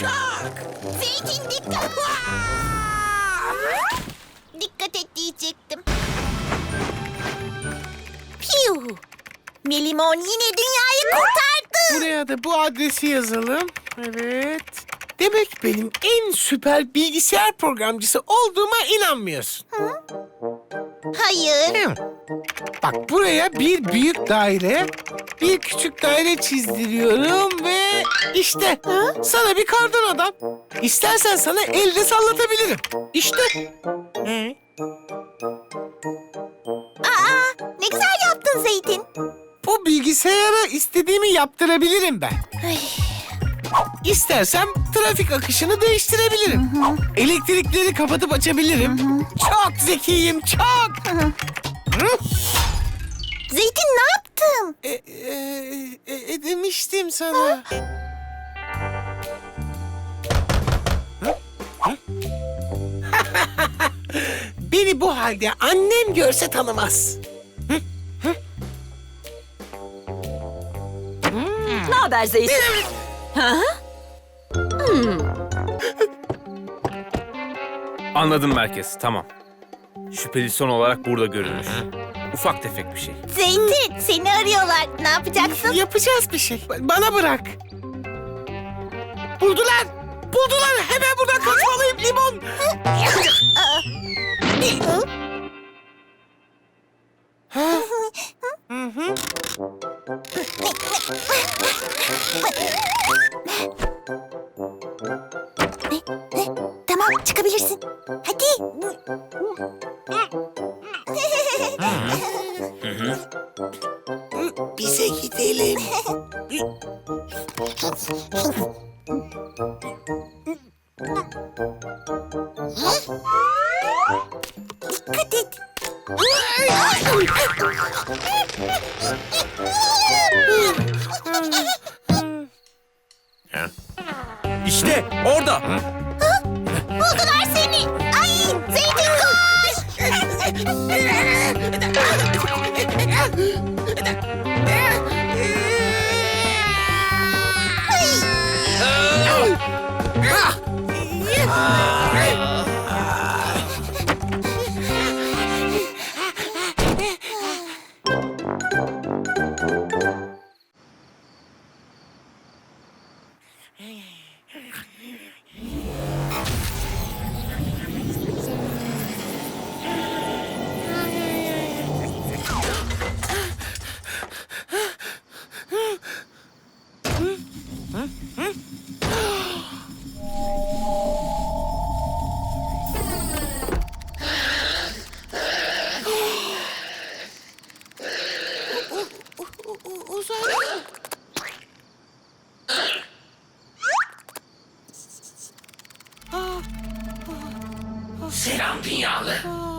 Çok. Zeytin dikkat. Dikkat et diyecektim. Piu. Melimon yine dünyayı kurtardı. Buraya da bu adresi yazalım. Evet. Demek benim en süper bilgisayar programcısı olduğuma inanmıyorsun. Hayır. Hı. Bak buraya bir büyük daire, bir küçük daire çizdiriyorum ve işte sana bir kardan adam. İstersen sana elde sallatabilirim. İşte. Hı. Aa, ne güzel yaptın Zeytin. Bu bilgisayara istediğimi yaptırabilirim ben. Ay, İstersem trafik akışını değiştirebilirim. Elektrikleri kapatıp açabilirim. Çok zekiyim, çok. Hı? E, e, e, e, demiştim sana. Beni bu halde annem görse tanımaz. Ne haber Zeytin? Ha? Anladım merkez, tamam. Şüpheli son olarak burada görülmüş. Ufak tefek bir şey. Zeytin seni arıyorlar. Ne yapacaksın? Yapacağız bir şey. Ba- Bana bırak. Buldular. Buldular. Hemen buradan kaçmalıyım limon. Oh. Selam dünyalı.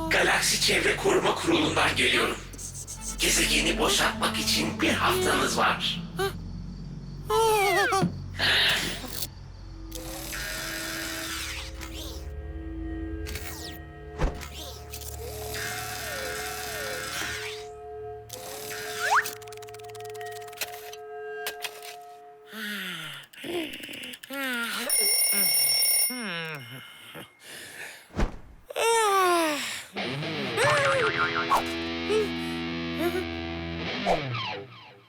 Galaksi Çevre Koruma Kurulu'ndan geliyorum. Gezegeni boşaltmak için bir haftanız var.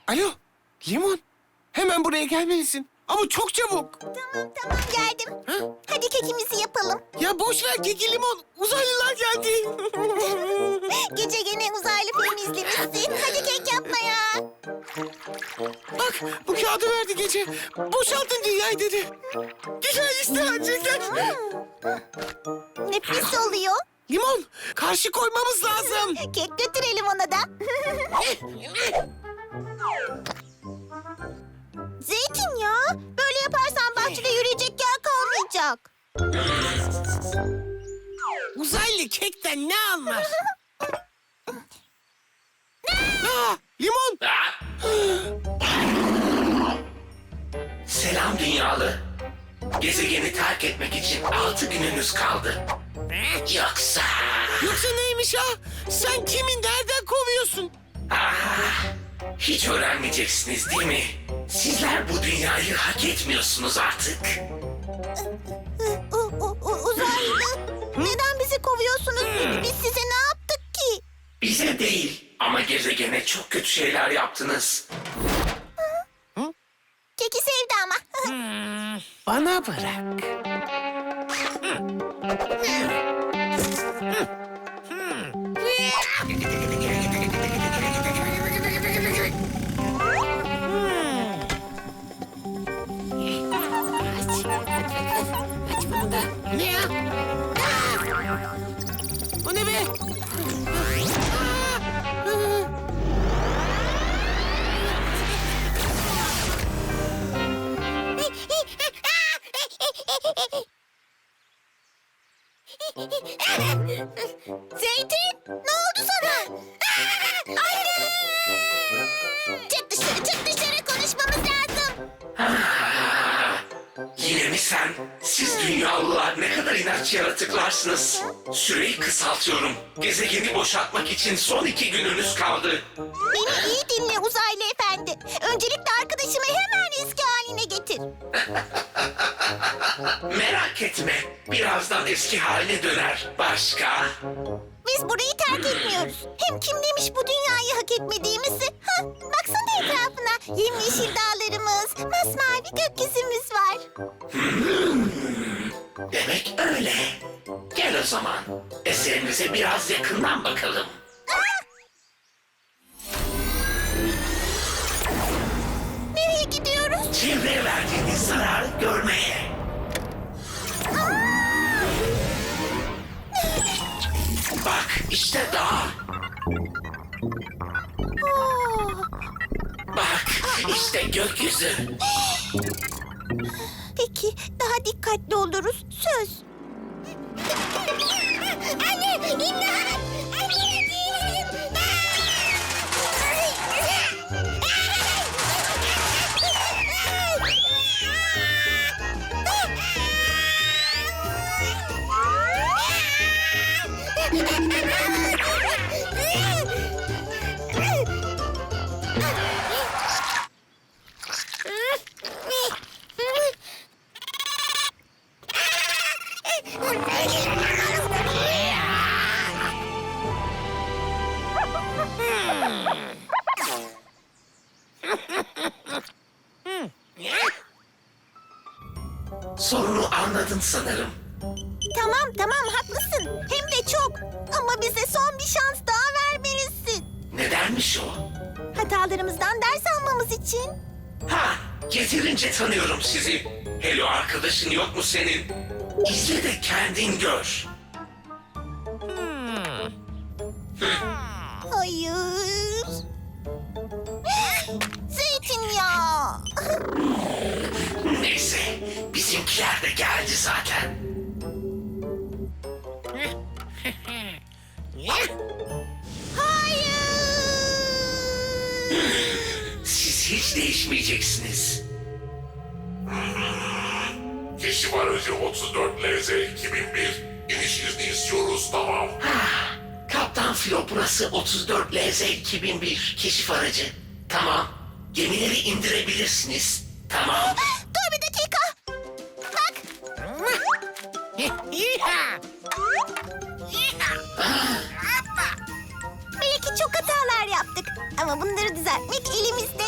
Alo, limon. Hemen buraya gelmelisin. Ama çok çabuk. Tamam tamam geldim. Hadi kekimizi yapalım. Ya boş ver keki limon. Uzaylılar geldi. Gece gene uzaylı film izlemişsin. Hadi kek yapmaya. Bak bu kağıdı verdi gece. Boşaltın dünyayı dedi. Güzel istenecekler. Ne pis oluyor. Limon karşı koymamız lazım. Kek götürelim ona da. Zeytin ya. Böyle yaparsan bahçede yürüyecek yer kalmayacak. Uzaylı kekten ne anlar? öğrenmeyeceksiniz değil mi? Sizler bu dünyayı hak etmiyorsunuz artık. U- u- u- uzaylı. Neden bizi kovuyorsunuz? Biz size ne yaptık ki? Bize değil ama gezegene çok kötü şeyler yaptınız. Keki sevdi ama. Bana bırak. İnatçı yaratıklarsınız. Süreyi kısaltıyorum. Gezegeni boşaltmak için son iki gününüz kaldı. Beni iyi dinle uzaylı efendi. Öncelikle arkadaşımı hemen eski haline getir. Merak etme. Birazdan eski haline döner. Başka? Biz burayı terk etmiyoruz. Hem kim demiş bu dünyayı hak etmediğimizi? Ha, baksana etrafına. Yemyeşil dağlarımız, masmavi gökyüzümüz var. Demek öyle. Gel o zaman. Eserimize biraz yakından bakalım. Nereye gidiyoruz? Çevreye verdiğiniz zararı görmeye. İşte. Oo, Bak işte gökyüzü. peki daha dikkatli oluruz. Söz. Anne, imdat! Sanırım. Tamam tamam haklısın. Hem de çok. Ama bize son bir şans daha vermelisin. Nedenmiş o? Hatalarımızdan ders almamız için. Ha, yeterince tanıyorum sizi. Hello arkadaşın yok mu senin? İzle de kendin gör. Bizimkiler de geldi zaten. Hayır. Siz hiç değişmeyeceksiniz. Keşif aracı 34 LZ 2001. İniş izni istiyoruz tamam. Kaptan Filo burası 34 LZ 2001 keşif aracı. Tamam. Gemileri indirebilirsiniz. Tamam. Ama bunları düzeltmek elimizde.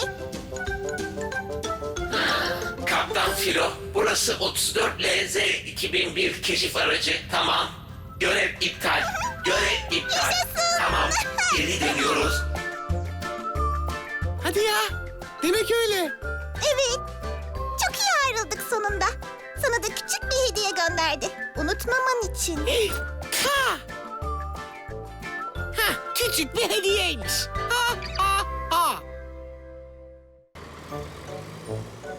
Kaptan Filo burası 34 LZ 2001 keşif aracı. Tamam. Görev iptal. Görev iptal. Yaşasın. Tamam. Geri dönüyoruz. Hadi ya. Demek öyle. Evet. Çok iyi ayrıldık sonunda. Sana da küçük bir hediye gönderdi. Unutmaman için. Ha! Ha, küçük bir hediyeymiş.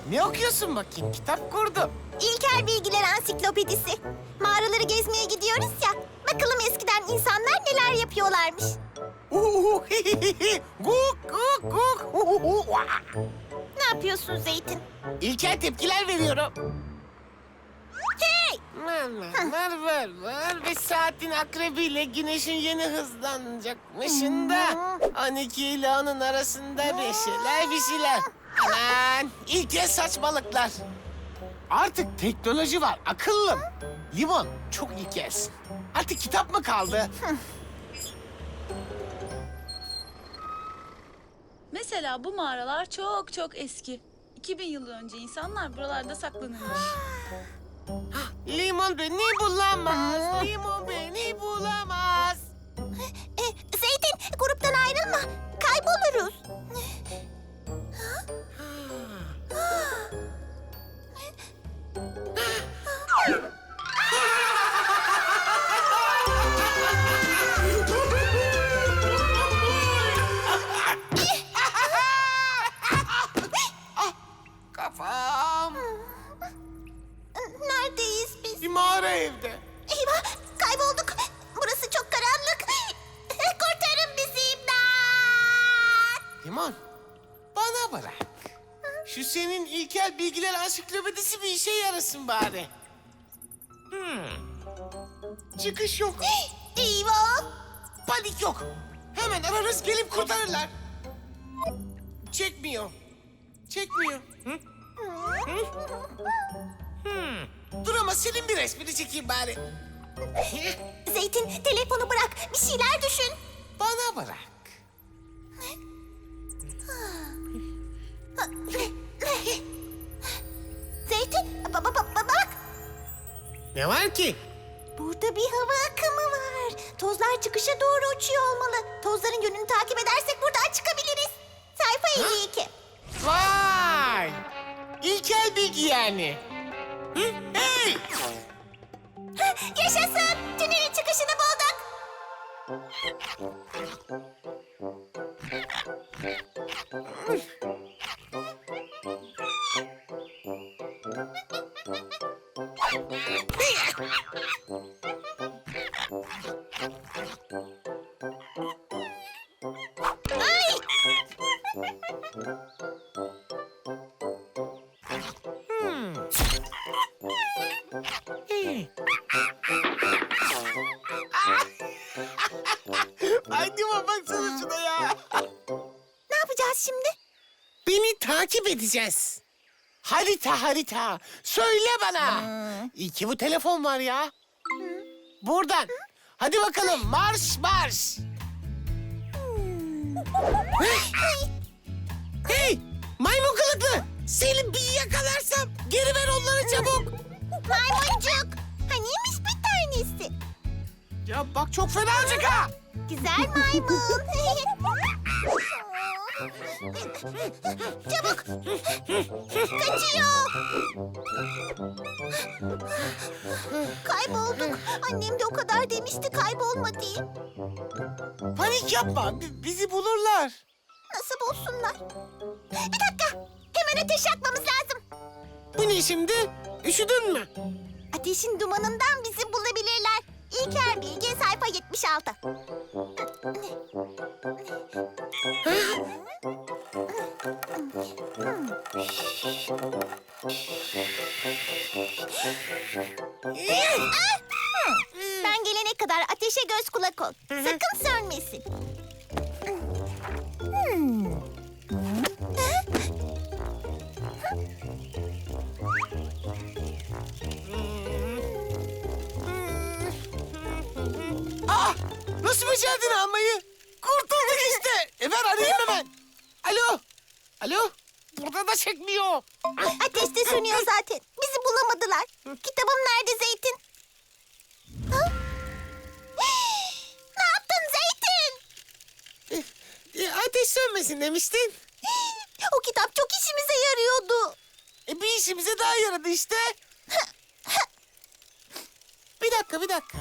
Ne okuyorsun bakayım? Kitap kurdum. İlker Bilgiler Ansiklopedisi. Mağaraları gezmeye gidiyoruz ya. Bakalım eskiden insanlar neler yapıyorlarmış. Guk guk guk. Ne yapıyorsun Zeytin? İlkel tepkiler veriyorum. Hey! Var var var var ve saatin akrebiyle güneşin yeni hızlanacakmışında 12 ile onun arasında bir şeyler bir şeyler. Aman ilkel saçmalıklar. Artık teknoloji var akıllım. Limon çok ilkelsin. Artık kitap mı kaldı? Mesela bu mağaralar çok çok eski. 2000 yıl önce insanlar buralarda saklanırmış. Limon beni bulamaz. Limon beni bulamaz. Bana bırak. Şu senin ilkel bilgiler ansiklopedisi bir işe yarasın bari. Hmm. Çıkış yok. Eyvah. Panik yok. Hemen ararız gelip kurtarırlar. Çekmiyor. Çekmiyor. Hı? Hı? Hmm. Dur ama senin bir resmini çekeyim bari. Zeytin telefonu bırak. Bir şeyler düşün. Bana bırak. Zeytin ba- ba- ba- ba- bak. Ne var ki? Burada bir hava akımı var. Tozlar çıkışa doğru uçuyor olmalı. Tozların yönünü takip edersek buradan çıkabiliriz. Sayfa 52. Vay! İlkel bilgi yani. Hı? Hey! Yaşasın. Tünelin çıkışını bulduk. Ay takip edeceğiz. Harita harita. Söyle bana. İyi ki bu telefon var ya. Buradan. Hadi bakalım marş marş. Hey! hey maymun kılıklı. Seni bir yakalarsam geri ver onları çabuk. Maymuncuk. Haniymiş bir tanesi? Ya bak çok fena acık ha. Güzel maymun. Çabuk. Kaçıyor. Kaybolduk. Annem de o kadar demişti kaybolma diye. Panik yapma. bi- Bizi bulurlar. Nasıl bulsunlar? Bir dakika. Hemen ateş yakmamız lazım. Bu ne şimdi? Üşüdün mü? Ateşin dumanından bizi bulabilirler. İlker Bilge sayfa 76. Ah! Alo. Alo. Burada da çekmiyor. Ateş de sönüyor zaten. Bizi bulamadılar. Kitabım nerede Zeytin? Ha? ne yaptın Zeytin? E, ateş sönmesin demiştin. O kitap çok işimize yarıyordu. E, bir işimize daha yaradı işte. bir dakika bir dakika.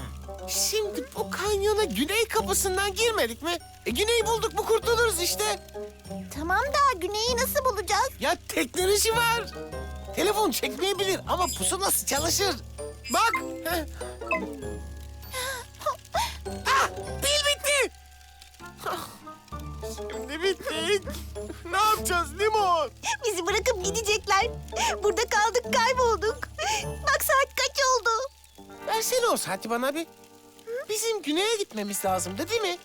Şimdi bu kanyona güney kapısından girmedik mi? E, güneyi bulduk mu kurtuluruz işte. Tamam da güneyi nasıl bulacağız? Ya teknoloji var. Telefon çekmeyebilir ama pusulası çalışır. Bak. ah, pil bitti. Ah, Şimdi bittik. Ne yapacağız limon? Bizi bırakıp gidecekler. Burada kaldık kaybolduk. Bak saat kaç oldu? Versene o saati bana bir. Bizim güneye gitmemiz lazımdı değil mi?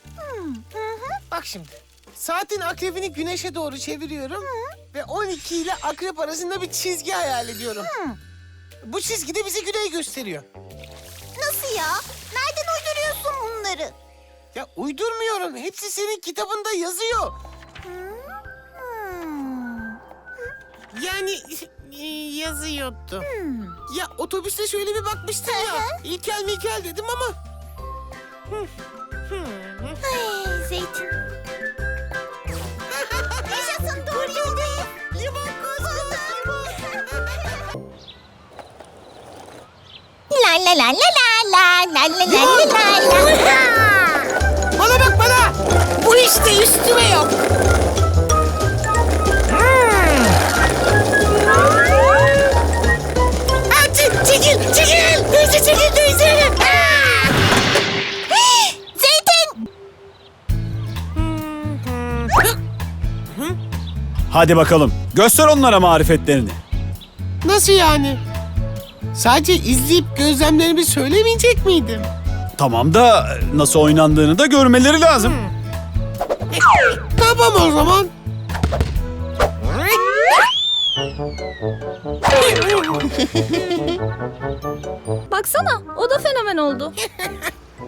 Bak şimdi. Saatin akrepini güneşe doğru çeviriyorum. Ve 12 ile akrep arasında bir çizgi hayal ediyorum. Bu çizgi de bize güney gösteriyor. Nasıl ya? Nereden uyduruyorsun bunları? Ya uydurmuyorum. Hepsi senin kitabında yazıyor. Hmm. Yani e, yazıyordu. Ya otobüste şöyle bir bakmıştım ya. İlkel mikel dedim ama. Ay, zeytin. La la la la la la la la la la la la. Bana bak bana. Bu işte üstüme yok. Ha, çek- çekil, çekil. Teyze çekil teyze. Zeytin. Hadi bakalım. Göster onlara marifetlerini. Nasıl yani? Sadece izleyip gözlemlerimi söylemeyecek miydim? Tamam da nasıl oynandığını da görmeleri lazım. Tamam o zaman. Baksana o da fenomen oldu.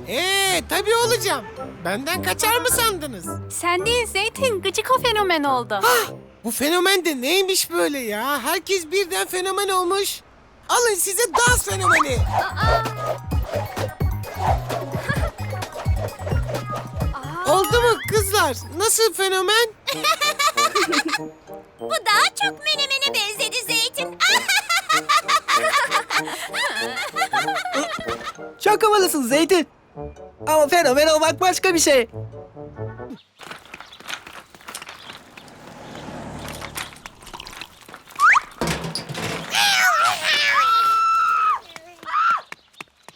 Ee, tabii olacağım. Benden kaçar mı sandınız? Sen değil Zeytin, gıcık o fenomen oldu. Bu fenomen de neymiş böyle ya? Herkes birden fenomen olmuş. Alın size dans fenomeni. Oldu mu kızlar? Nasıl fenomen? Bu daha çok menemene benzedi Zeytin. Çok havalısın Zeytin. Ama fenomen olmak başka bir şey.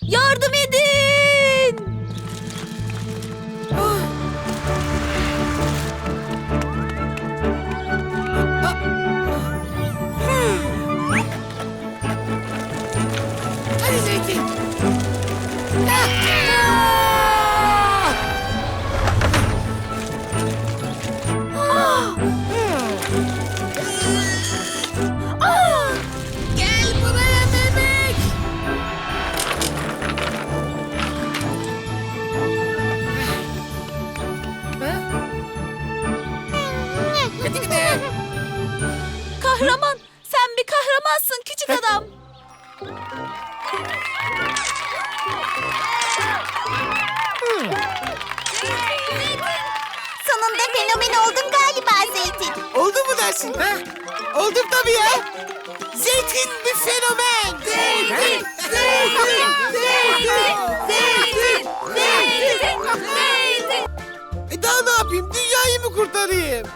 Yardım kurtarayım?